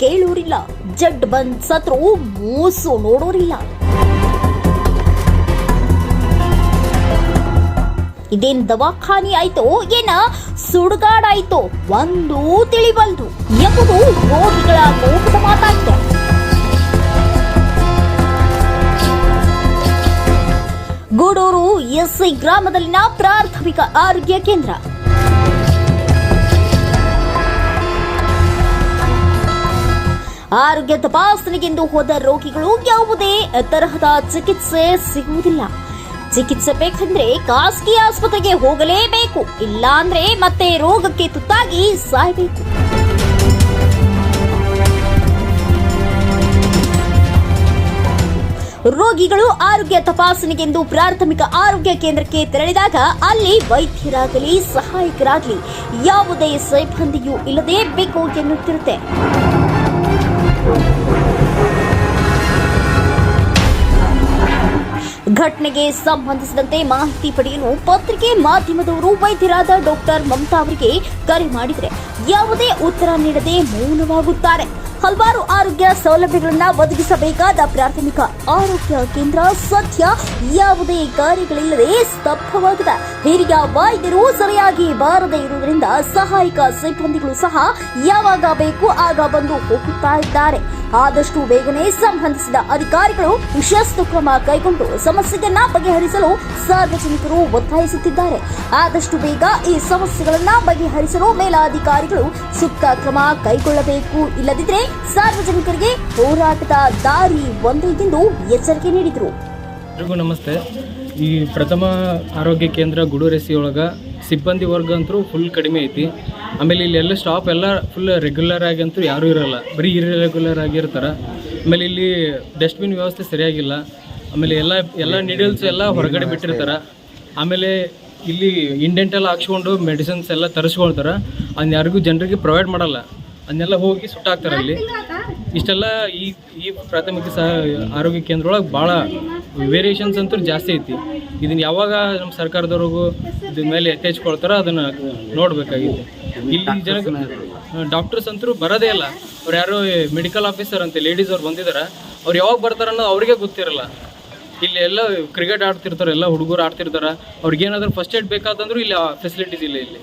ಕೇಳೋರಿಲ್ಲ. ಜಡ್ ಬಂದ್ ಸತ್ರು ಮೂಸು ನೋಡೋರಿಲ್ಲ. ಇದೇನ್ ದವಾಖಾನಿ ಆಯ್ತೋ ಏನ ಸುಡುಗಾಡಾಯ್ತೋ ಒಂದು ತಿಳಿಬಲ್ದು ಎಂಬುದು ರೋಗಿಗಳ ಕೋಪದ ಮಾತಾಯ್ತು. ಗೂಡೂರು ಎಸ್ಐ ಗ್ರಾಮದಲ್ಲಿನ ಪ್ರಾಥಮಿಕ ಆರೋಗ್ಯ ಕೇಂದ್ರ. ಆರೋಗ್ಯ ತಪಾಸಣೆಗೆಂದು ಹೋದ ರೋಗಿಗಳು ಯಾವುದೇ ತರಹದ ಚಿಕಿತ್ಸೆ ಸಿಗುವುದಿಲ್ಲ. ಚಿಕಿತ್ಸೆ ಬೇಕಂದ್ರೆ ಖಾಸಗಿ ಆಸ್ಪತ್ರೆಗೆ ಹೋಗಲೇಬೇಕು. ಇಲ್ಲಾಂದ್ರೆ ಮತ್ತೆ ರೋಗಕ್ಕೆ ತುತ್ತಾಗಿ ಸಾಯಬೇಕು. ರೋಗಿಗಳು ಆರೋಗ್ಯ ತಪಾಸಣೆಗೆಂದು ಪ್ರಾಥಮಿಕ ಆರೋಗ್ಯ ಕೇಂದ್ರಕ್ಕೆ ತೆರಳಿದಾಗ ಅಲ್ಲಿ ವೈದ್ಯರಾಗಲಿ, ಸಹಾಯಕರಾಗಲಿ ಯಾವುದೇ ಸಿಬ್ಬಂದಿಯೂ ಇಲ್ಲದೇ ಬೇಕು ಎನ್ನುತ್ತಿರುತ್ತೆ. ಘಟನೆಗೆ ಸಂಬಂಧಿಸಿದಂತೆ ಮಾಹಿತಿ ಪಡೆಯಲು ಪತ್ರಿಕೆ ಮಾಧ್ಯಮದವರು ವೈದ್ಯರಾದ ಡಾಕ್ಟರ್ ಮಮತಾ ಅವರಿಗೆ ಕರೆ ಮಾಡಿದರೆ ಯಾವುದೇ ಉತ್ತರ ನೀಡದೆ ಮೌನವಾಗುತ್ತಾರೆ. ಹಲವಾರು ಆರೋಗ್ಯ ಸೌಲಭ್ಯಗಳನ್ನ ಒದಗಿಸಬೇಕಾದ ಪ್ರಾಥಮಿಕ ಆರೋಗ್ಯ ಕೇಂದ್ರ ಸದ್ಯ ಯಾವುದೇ ಕಾರ್ಯಗಳಿಲ್ಲದೆ ಸ್ತಬ್ಧವಾಗಿದೆ. ಹಿರಿಯ ವೈದ್ಯರು ಸರಿಯಾಗಿ ಬಾರದೇ ಇರುವುದರಿಂದ ಸಹಾಯಕ ಸಿಬ್ಬಂದಿಗಳು ಸಹ ಯಾವಾಗ ಬೇಕು ಆಗ ಬಂದು ಹೋಗುತ್ತಾ ಇದ್ದಾರೆ. ಆದಷ್ಟು ಬೇಗನೆ ಸಂಬಂಧಿಸಿದ ಅಧಿಕಾರಿಗಳು ಶಿಸ್ತು ಕ್ರಮ ಕೈಗೊಂಡು ಸಮಸ್ಯೆಯನ್ನ ಬಗೆಹರಿಸಲು ಸಾರ್ವಜನಿಕರು ಒತ್ತಾಯಿಸುತ್ತಿದ್ದಾರೆ. ಆದಷ್ಟು ಬೇಗ ಈ ಸಮಸ್ಯೆಗಳನ್ನ ಬಗೆಹರಿಸಲು ಮೇಲಾಧಿಕಾರಿಗಳು ಸೂಕ್ತ ಕ್ರಮ ಕೈಗೊಳ್ಳಬೇಕು. ಇಲ್ಲದಿದ್ದರೆ ಸಾರ್ವಜನಿಕರಿಗೆ ಹೋರಾಟದ ದಾರಿ ಒಂದೇ ಎಂದು ಎಚ್ಚರಿಕೆ ನೀಡಿದರು. ಎಲ್ರಿಗೂ ನಮಸ್ತೆ. ಈ ಪ್ರಥಮ ಆರೋಗ್ಯ ಕೇಂದ್ರ ಗುಡೂರೆಸಿ ಸಿಬ್ಬಂದಿ ವರ್ಗ ಅಂತೂ ಫುಲ್ ಕಡಿಮೆ ಐತಿ. ಆಮೇಲೆ ಇಲ್ಲಿ ಎಲ್ಲ ಸ್ಟಾಪ್ ಎಲ್ಲ ಫುಲ್ ರೆಗ್ಯುಲರ್ ಆಗಿ ಅಂತೂ ಯಾರೂ ಇರೋಲ್ಲ. ಬರೀ ಇರ್ರೆಗ್ಯುಲರ್ ಆಗಿರ್ತಾರೆ. ಆಮೇಲೆ ಇಲ್ಲಿ ಡಸ್ಟ್ಬಿನ್ ವ್ಯವಸ್ಥೆ ಸರಿಯಾಗಿಲ್ಲ. ಆಮೇಲೆ ಎಲ್ಲ ಎಲ್ಲ ನೀಡಲ್ಸ್ ಎಲ್ಲ ಹೊರಗಡೆ ಬಿಟ್ಟಿರ್ತಾರೆ. ಆಮೇಲೆ ಇಲ್ಲಿ ಇಂಡೆಂಟ್ ಎಲ್ಲ ಹಾಕ್ಸ್ಕೊಂಡು ಮೆಡಿಸಿನ್ಸ್ ಎಲ್ಲ ತರಿಸ್ಕೊಳ್ತಾರೆ. ಅದನ್ನ ಯಾರಿಗೂ ಜನರಿಗೆ ಪ್ರೊವೈಡ್ ಮಾಡಲ್ಲ. ಅದನ್ನೆಲ್ಲ ಹೋಗಿ ಸುಟ್ಟಾಗ್ತಾರೆ ಅಲ್ಲಿ ಇಷ್ಟೆಲ್ಲ ಈ ಈ ಪ್ರಾಥಮಿಕ ಸಹ ಆರೋಗ್ಯ ಕೇಂದ್ರ ಒಳಗೆ ಭಾಳ ವೇರಿಯೇಷನ್ಸ್ ಅಂತೂ ಜಾಸ್ತಿ ಐತಿ. ಇದನ್ನ ಯಾವಾಗ ನಮ್ಮ ಸರ್ಕಾರದವ್ರಿಗೂ ಇದ್ರ ಮೇಲೆ ಎತ್ತೆಚ್ಕೊಳ್ತಾರೋ ಅದನ್ನು ನೋಡಬೇಕಾಗಿದೆ ಇಲ್ಲಿ ಜನ ಡಾಕ್ಟರ್ಸ್ ಅಂತೂ ಬರೋದೇ ಇಲ್ಲ. ಅವ್ರು ಯಾರೋ ಮೆಡಿಕಲ್ ಆಫೀಸರ್ ಅಂತ ಲೇಡೀಸ್ ಅವ್ರು ಬಂದಿದ್ದಾರೆ ಅವ್ರು ಯಾವಾಗ ಬರ್ತಾರೆ ಅನ್ನೋ ಅವ್ರಿಗೆ ಗೊತ್ತಿರಲ್ಲ. ಇಲ್ಲಿ ಎಲ್ಲ ಕ್ರಿಕೆಟ್ ಆಡ್ತಿರ್ತಾರೆ ಎಲ್ಲ ಹುಡುಗರು ಆಡ್ತಿರ್ತಾರೆ. ಅವ್ರಿಗೇನಾದ್ರೂ ಫಸ್ಟ್ ಏಡ್ ಬೇಕಾದಂದ್ರೂ ಇಲ್ಲಿ ಫೆಸಿಲಿಟೀಸ್ ಇಲ್ಲ ಇಲ್ಲಿ.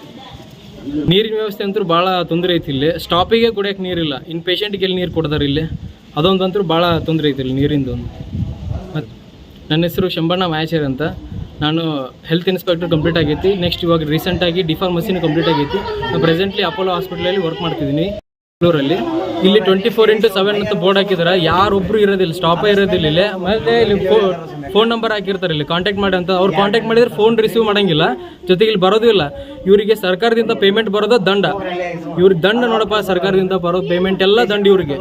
ನೀರಿನ ವ್ಯವಸ್ಥೆ ಅಂತೂ ಭಾಳ ತೊಂದರೆ ಐತಿ ಇಲ್ಲಿ. ಸ್ಟಾಪಿಗೆ ಕುಡಿಯೋಕೆ ನೀರಿಲ್ಲ. ಇನ್ನು ಪೇಷಂಟ್ಗೆ ಎಲ್ಲಿ ನೀರು ಕೊಡ್ತಾರೆ ಇಲ್ಲಿ. ಅದೊಂದು ಅಂತೂ ಭಾಳ ತೊಂದರೆ ಐತಿ ಇಲ್ಲಿ ನೀರಿಂದು ಮತ್ತು ನನ್ನ ಹೆಸರು ಶಂಬಣ್ಣ ಮ್ಯಾಚರ್ ಅಂತ. ನಾನು ಹೆಲ್ತ್ ಇನ್ಸ್ಪೆಕ್ಟರ್ ಕಂಪ್ಲೀಟ್ ಆಗೈತಿ. ನೆಕ್ಸ್ಟ್ ಇವಾಗ ರೀಸೆಂಟಾಗಿ ಡಿಫಾರ್ಮಸಿನ ಕಂಪ್ಲೀಟ್ ಆಗೈತಿ. ಪ್ರೆಸೆಂಟ್ಲಿ ಅಪೋಲೋ ಹಾಸ್ಪಿಟಲಲ್ಲಿ ವರ್ಕ್ ಮಾಡ್ತಿದ್ದೀನಿ. ಬೆಂಗಳೂರಲ್ಲಿ. ಇಲ್ಲಿ ಟ್ವೆಂಟಿ ಫೋರ್ ಇಂಟು ಸೆವೆನ್ ಅಂತ ಬೋರ್ಡ್ ಹಾಕಿದ್ದಾರೆ ಯಾರೊಬ್ರು ಇರೋದಿಲ್ಲ ಸ್ಟಾಪೇ ಇರೋದಿಲ್ಲ ಇಲ್ಲಿ. ಮತ್ತೆ ಇಲ್ಲಿ ಫೋನ್ ನಂಬರ್ ಹಾಕಿರ್ತಾರೆ ಇಲ್ಲಿ. ಕಾಂಟ್ಯಾಕ್ಟ್ ಮಾಡಿ ಅಂತ. ಅವ್ರು ಕಾಂಟ್ಯಾಕ್ಟ್ ಮಾಡಿದ್ರೆ ಫೋನ್ ರಿಸೀವ್ ಮಾಡಂಗಿಲ್ಲ. ಜೊತೆಗೆ ಇಲ್ಲಿ ಬರೋದು ಇಲ್ಲ. ಇವರಿಗೆ ಸರ್ಕಾರದಿಂದ ಪೇಮೆಂಟ್ ಬರೋದು ದಂಡ. ಇವ್ರಿಗೆ ದಂಡ ನೋಡಪ್ಪ, ಸರ್ಕಾರದಿಂದ ಬರೋ ಪೇಮೆಂಟ್ ಎಲ್ಲ ದಂಡ ಇವ್ರಿಗೆ.